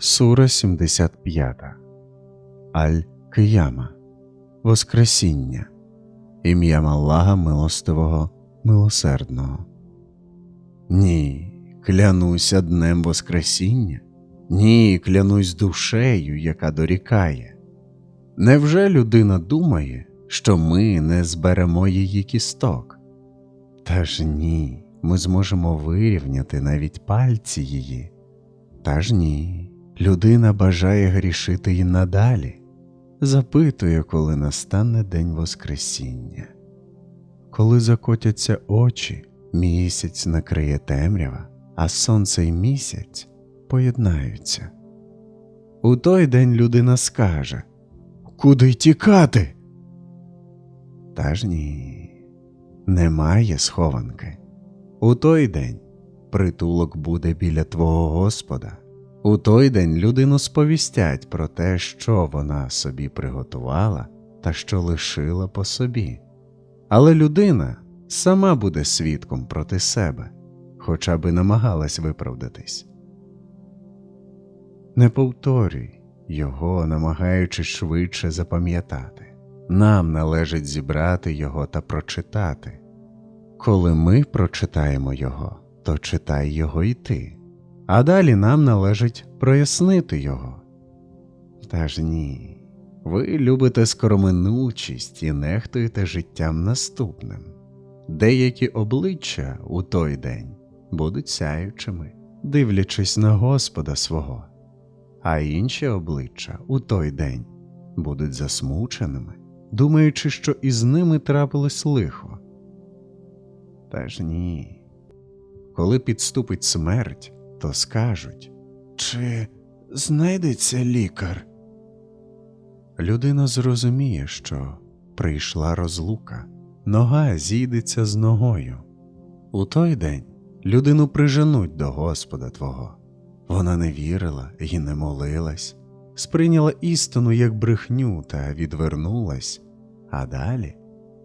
Сура 75 Аль Кияма Воскресіння Ім'ям Аллаха Милостивого, Милосердного. Ні, клянуся днем Воскресіння. Ні, клянусь душею, яка дорікає. Невже людина думає, що ми не зберемо її кісток? Та ж ні, ми зможемо вирівняти навіть пальці її. Та ж ні, людина бажає грішити й надалі, запитує, коли настане день Воскресіння. Коли закотяться очі, місяць накриє темрява, а сонце й місяць поєднаються. У той день людина скаже Куди тікати? Та ж ні, немає схованки. У той день притулок буде біля твого Господа. У той день людину сповістять про те, що вона собі приготувала та що лишила по собі. Але людина сама буде свідком проти себе, хоча би намагалась виправдатись. Не повторюй його, намагаючись швидше запам'ятати. Нам належить зібрати його та прочитати. Коли ми прочитаємо його, то читай його і ти, а далі нам належить прояснити його. Та ж ні, ви любите скороминучість і нехтуєте життям наступним. Деякі обличчя у той день будуть сяючими, дивлячись на Господа свого, а інші обличчя у той день будуть засмученими, думаючи, що із ними трапилось лихо. Та ж ні. Коли підступить смерть, то скажуть Чи знайдеться лікар? Людина зрозуміє, що прийшла розлука, нога зійдеться з ногою. У той день людину приженуть до Господа Твого. Вона не вірила і не молилась, сприйняла істину як брехню та відвернулась, а далі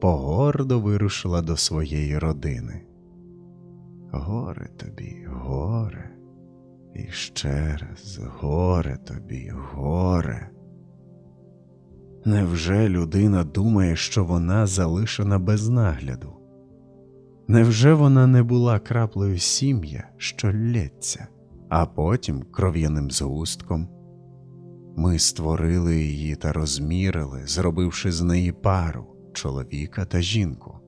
погордо вирушила до своєї родини. Горе тобі, горе, і ще раз горе тобі, горе. Невже людина думає, що вона залишена без нагляду? Невже вона не була краплею сім'я, що лється, а потім кров'яним згустком? Ми створили її та розмірили, зробивши з неї пару чоловіка та жінку.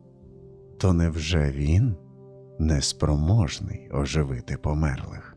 То невже він неспроможний оживити померлих?